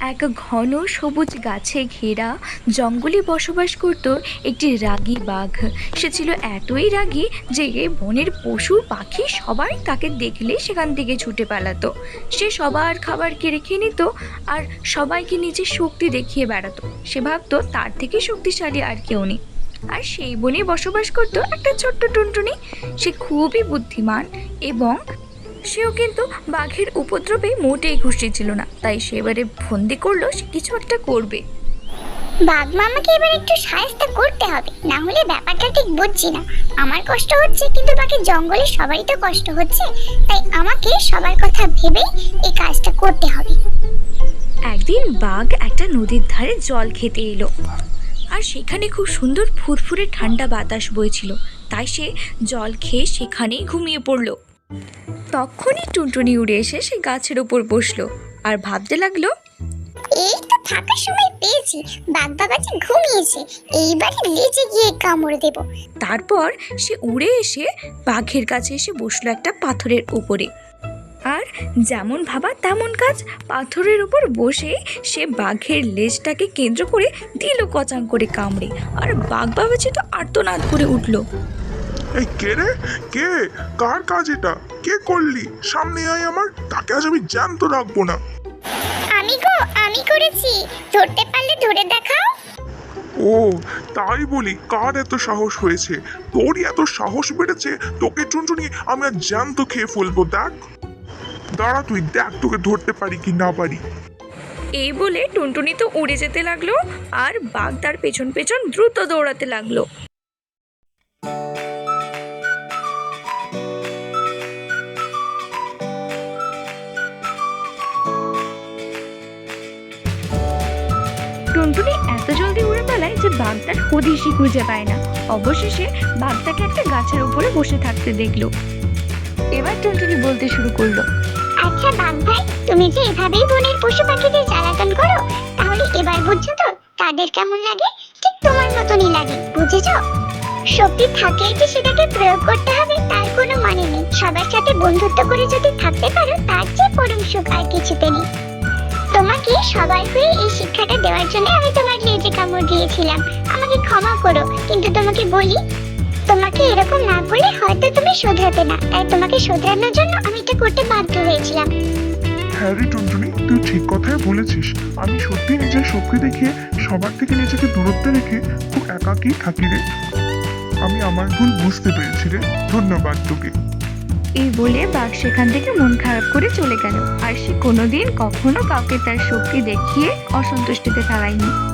এক ঘন সবুজ গাছে ঘেরা জঙ্গলে বসবাস করত একটি রাগী বাঘ। সে ছিল এতই রাগী যে বনের পশু, পাখি সবাই তাকে দেখলে সেখান থেকে ছুটে পালাতো। সে সবার খাবার কেড়ে খেয়ে নিত আর সবাইকে নিজের শক্তি দেখিয়ে বেড়াতো। সে ভাবতো তার থেকে শক্তিশালী আর কেউ নেই। আর সেই বনে বসবাস করতো একটা ছোট্ট টুনটুনি। সে খুবই বুদ্ধিমান এবং সেও কিন্তু বাঘের উপদ্রবে মোটেই খুশি ছিল না। তাই সে এবারে ফন্দি করল সে কিছু একটা করবে। বাঘ মামাকে এবার একটু সাহায্য করতে হবে না হলে ব্যাপারটা ঠিক বুঝছি না। আমার কষ্ট হচ্ছে কিন্তু বাকি জঙ্গলে সবারই তো কষ্ট হচ্ছে। তাই আমাকে সবার কথা ভেবেই এই কাজটা করতে হবে। একদিন বাঘ একটা নদীর ধারে জল খেতে এলো। আর সেখানে খুব সুন্দর ফুরফুরে ঠান্ডা বাতাস বইছিল। তাই সে জল খেয়ে সেখানেই ঘুমিয়ে পড়ল। তখনই টুনটুনি উড়ে এসে সে গাছের ওপর বসল। আর ভাবতে লাগল এই তো ফাঁকা সময় পেয়েছি বাঘ বাবাজি ঘুমিয়েছে এইবারে লেজে গিয়ে কামড় দেব। তারপর সে উড়ে এসে বাঘের কাছে এসে বসল একটা পাথরের উপরে। আর যেমন ভাবা তেমন কাজ পাথরের উপর বসে সে বাঘের লেজটাকে কেন্দ্র করে দিল কচাং করে কামড়ে। আর বাঘ বাবাজি তো আর্তনাদ করে উঠল। এই কে রে? কে? কার কাজ এটা? কে করলি? সামনে আয় আমার তাকে আজ আমি জ্যান্ত রাখব না। আমি গো আমি করেছি। ধরতে পারলে ধরে দেখাও। ও তাই বলি কার এত সাহস হয়েছে? তোরই এত সাহস বেড়েছে? তোকে চুনচুনি আমি আর জ্যান্ত খেয়ে ফেলব দেখ। দাঁড়া তুই দেখ তোকে ধরতে পারি কি না পারি। এই বলে টুনটুনি তো উড়ে যেতে লাগল আর বাঘ তার পেছন পেছন দ্রুত দৌড়াতে লাগল। টুনটুনি এত জলদি উড়ে পালায় যে বাঘ তার খুঁজে পায় না। অবশেষে বাঘ একটা গাছের উপরে বসে থাকতে দেখল। এবার টুনটুনি বলতে শুরু করল আচ্ছা বাঘ ভাই, তুমি যে এভাবেই বনের পশু পাখিদের জ্বালাতন করো, তাহলে এবার বুঝছ তো তাদের কেমন লাগে? ঠিক তোমার মতনই লাগে, বুঝেছ? শক্তি থাকলেই যে সেটাকে প্রয়োগ করতে হবে, তার কোনো মানে নেই। সবার সাথে বন্ধুত্ব করে যদি থাকতে পারো, তার চেয়ে পরম সুখ আর কিছুতে নেই। তোমাকে সবার হয়ে এই শিক্ষাটা দেওয়ার জন্য আমি তোমার লেজে কামড় দিয়েছিলাম। আমাকে ক্ষমা করো, কিন্তু তোমাকে বলি, তোমাকে এরকম না বলে হয়তো তুমি শোধরাতে না। তাই তোমাকে শোধরানোর জন্য আমি এটা করতে বাধ্য হয়েছিলাম। হ্যাঁ রে টুনটুনি, তুই ঠিক কথাই বলেছিস। আমি সত্যি নিজের শক্তি দেখিয়ে, সবার থেকে নিজেকে দূরত্বে রেখে খুব একাকী থাকি রে। আমি আমার ভুল বুঝতে পেরেছি রে। ধন্যবাদ তোকে। এই বলে বাঘ সেখান থেকে মন খারাপ করে চলে গেল। আর সে কোনোদিন কখনো কাউকে তার শক্তি দেখিয়ে অসন্তুষ্টিতে ফেলায়নি।